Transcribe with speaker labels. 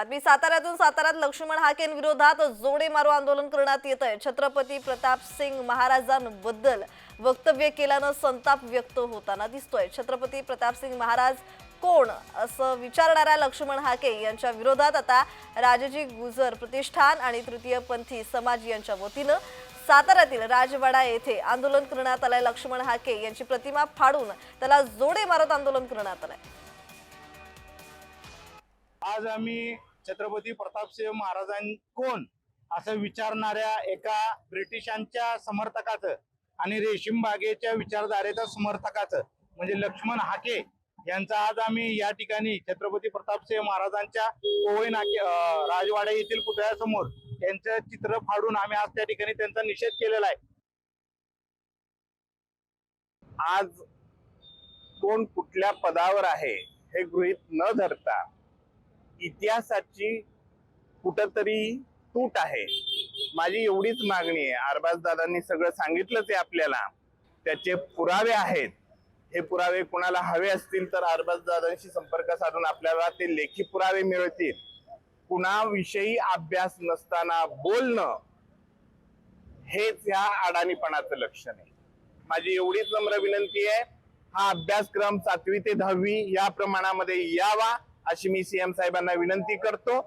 Speaker 1: बातमी साताऱ्यातून साताऱ्यात लक्ष्मण हाकेन विरोधात जोडे मारो आंदोलन करण्यात येत आहे छत्रपती प्रताप सिंग महाराजांबद्दल वक्तव्य केल्यानं संताप व्यक्त होताना दिसतोय. छत्रपती प्रताप सिंग महाराज कोण असं विचारणाऱ्या लक्ष्मण हाके यांच्या विरोधात आता राजजी गुजर प्रतिष्ठान आणि तृतीयपंथी समाज यांच्या वतीनं साताऱ्यातील राजवाडा येथे आंदोलन करण्यात आलंय. लक्ष्मण हाके यांची प्रतिमा फाडून त्याला जोडे मारत आंदोलन करण्यात आलंय.
Speaker 2: आज आम्ही छत्रपती प्रतापसिंह महाराजां कोण? असं विचारणाऱ्या एका ब्रिटिशांच्या समर्थकाचं आणि रेशीम बागेच्या विचारधारेच्या समर्थकाचं म्हणजे लक्ष्मण हाके यांचा आज आम्ही या ठिकाणी छत्रपती प्रतापसिंह महाराजांच्या कोवई नाके राजवाडा येथील पुतळ्यासमोर त्यांचं चित्र फाडून आम्ही आज त्या ठिकाणी त्यांचा निषेध केलेला आहे.
Speaker 3: आज कोण कुठल्या पदावर आहे हे गृहित न धरता इतिहासाची कुठंतरी तूट आहे. माझी एवढीच मागणी आहे. अरबाज दादांनी सगळं सांगितलंच आहे आपल्याला. त्याचे पुरावे आहेत. हे पुरावे कुणाला हवे असतील तर अरबाज दादांशी संपर्क साधून आपल्याला ते लेखी पुरावे मिळतील. कुणाविषयी अभ्यास नसताना बोलणं हेच ह्या अडाणीपणाचं लक्षण आहे. माझी एवढीच नम्र विनंती आहे. हा अभ्यासक्रम सातवी ते दहावी या प्रमाणामध्ये यावा. अशी मी सीएम साहेबांना विनंती करतो.